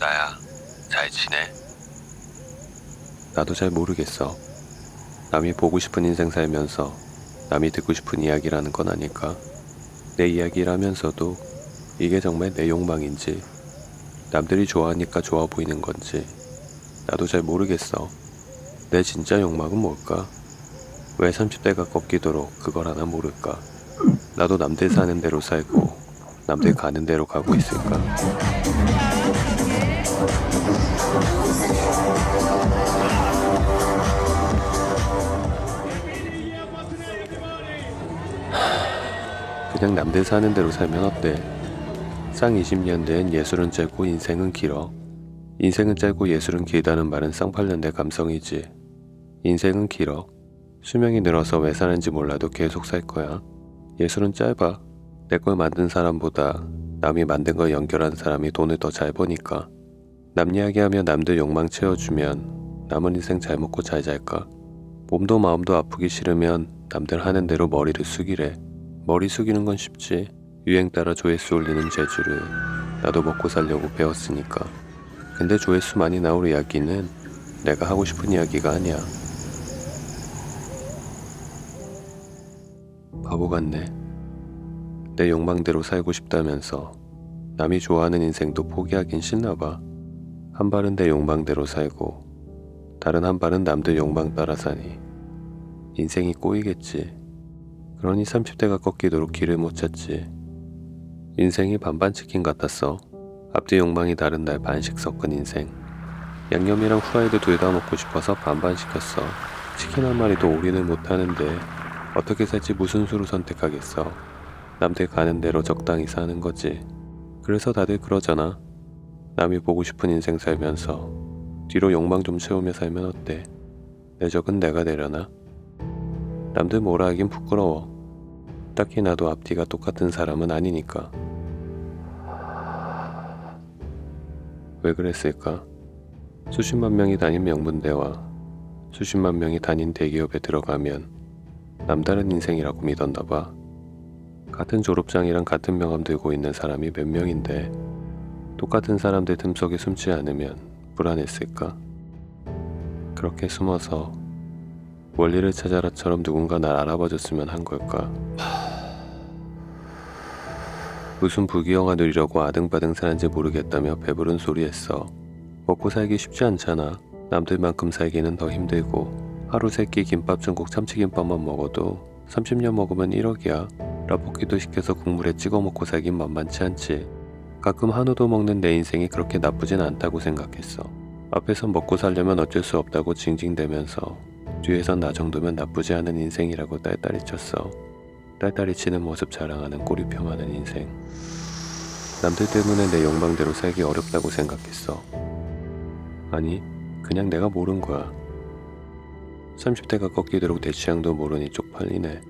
나야, 잘 지내? 나도 잘 모르겠어. 남이 보고 싶은 인생 살면서 남이 듣고 싶은 이야기라는 건 아닐까? 내 이야기라면서도 이게 정말 내 욕망인지 남들이 좋아하니까 좋아 보이는 건지 나도 잘 모르겠어. 내 진짜 욕망은 뭘까? 왜 30대가 꺾이도록 그걸 하나 모를까? 나도 남들 사는 대로 살고 남들 가는 대로 가고 있을까? 그냥 남들 사는 대로 살면 어때? 쌍 20년 된 예술은 짧고 인생은 길어. 인생은 짧고 예술은 길다는 말은 쌍팔년대 감성이지. 인생은 길어. 수명이 늘어서 왜 사는지 몰라도 계속 살 거야. 예술은 짧아. 내 걸 만든 사람보다 남이 만든 걸 연결한 사람이 돈을 더 잘 버니까. 남 이야기하며 남들 욕망 채워주면 남은 인생 잘 먹고 잘 잘까? 몸도 마음도 아프기 싫으면 남들 하는 대로 머리를 숙이래. 머리 숙이는 건 쉽지. 유행 따라 조회수 올리는 재주를 나도 먹고 살려고 배웠으니까. 근데 조회수 많이 나올 이야기는 내가 하고 싶은 이야기가 아니야. 바보 같네. 내 욕망대로 살고 싶다면서 남이 좋아하는 인생도 포기하긴 싫나 봐. 한 발은 내 욕망대로 살고 다른 한 발은 남들 욕망 따라 사니 인생이 꼬이겠지. 그러니 30대가 꺾이도록 길을 못 찾지. 인생이 반반 치킨 같았어. 앞뒤 욕망이 다른 날 반씩 섞은 인생. 양념이랑 후라이드 둘 다 먹고 싶어서 반반 시켰어. 치킨 한 마리도 올인을 못 하는데 어떻게 살지 무슨 수로 선택하겠어. 남들 가는 대로 적당히 사는 거지. 그래서 다들 그러잖아. 남이 보고 싶은 인생 살면서 뒤로 욕망 좀 채우며 살면 어때? 내 적은 내가 내려나? 남들 뭐라 하긴 부끄러워. 딱히 나도 앞뒤가 똑같은 사람은 아니니까. 왜 그랬을까? 수십만 명이 다닌 명문대와 수십만 명이 다닌 대기업에 들어가면 남다른 인생이라고 믿었나 봐. 같은 졸업장이랑 같은 명함 들고 있는 사람이 몇 명인데 똑같은 사람들 틈속에 숨지 않으면 불안했을까? 그렇게 숨어서 원리를 찾아라처럼 누군가 날 알아봐줬으면 한 걸까? 무슨 부귀영화 누리려고 아등바등 사는지 모르겠다며 배부른 소리 했어. 먹고 살기 쉽지 않잖아. 남들만큼 살기는 더 힘들고 하루 세 끼 김밥 중국 참치김밥만 먹어도 30년 먹으면 1억이야. 라볶이도 시켜서 국물에 찍어 먹고 살긴 만만치 않지. 가끔 한우도 먹는 내 인생이 그렇게 나쁘진 않다고 생각했어. 앞에선 먹고 살려면 어쩔 수 없다고 징징대면서 뒤에선 나 정도면 나쁘지 않은 인생이라고 딸딸이 쳤어. 딸딸이 치는 모습 자랑하는 꼬리표 많은 인생. 남들 때문에 내 욕망대로 살기 어렵다고 생각했어. 아니, 그냥 내가 모른 거야. 30대가 꺾이도록 내 취향도 모르니 쪽팔리네.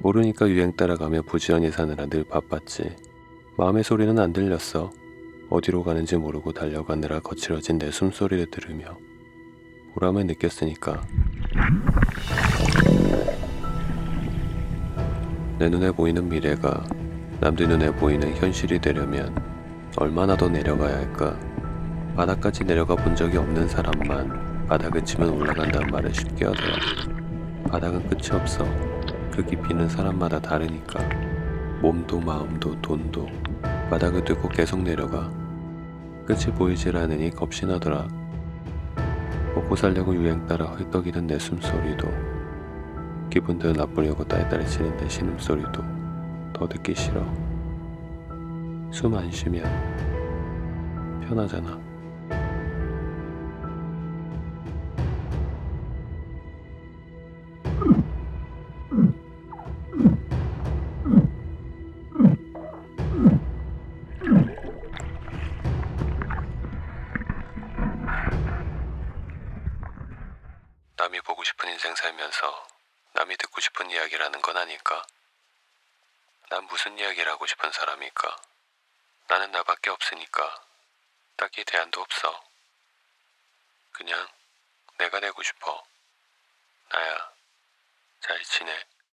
모르니까 유행 따라가며 부지런히 사느라 늘 바빴지. 마음의 소리는 안 들렸어. 어디로 가는지 모르고 달려가느라 거칠어진 내 숨소리를 들으며 보람을 느꼈으니까. 내 눈에 보이는 미래가 남들 눈에 보이는 현실이 되려면 얼마나 더 내려가야 할까? 바닥까지 내려가 본 적이 없는 사람만 바닥을 치면 올라간다는 말을 쉽게 하더라. 바닥은 끝이 없어. 그 깊이는 사람마다 다르니까. 몸도 마음도 돈도 바닥을 뚫고 계속 내려가. 끝이 보이질 않으니 겁신하더라. 먹고 살려고 유행 따라 헐떡이는 내 숨소리도 기분 더 나쁘려고 딸딸이 치는 내 신음소리도 더 듣기 싫어. 숨 안 쉬면 편하잖아. 싶은 인생 살면서 남이 듣고 싶은 이야기라는 건 아닐까? 난 무슨 이야기를 하고 싶은 사람일까? 나는 나밖에 없으니까 딱히 대안도 없어. 그냥 내가 되고 싶어. 나야, 잘 지내.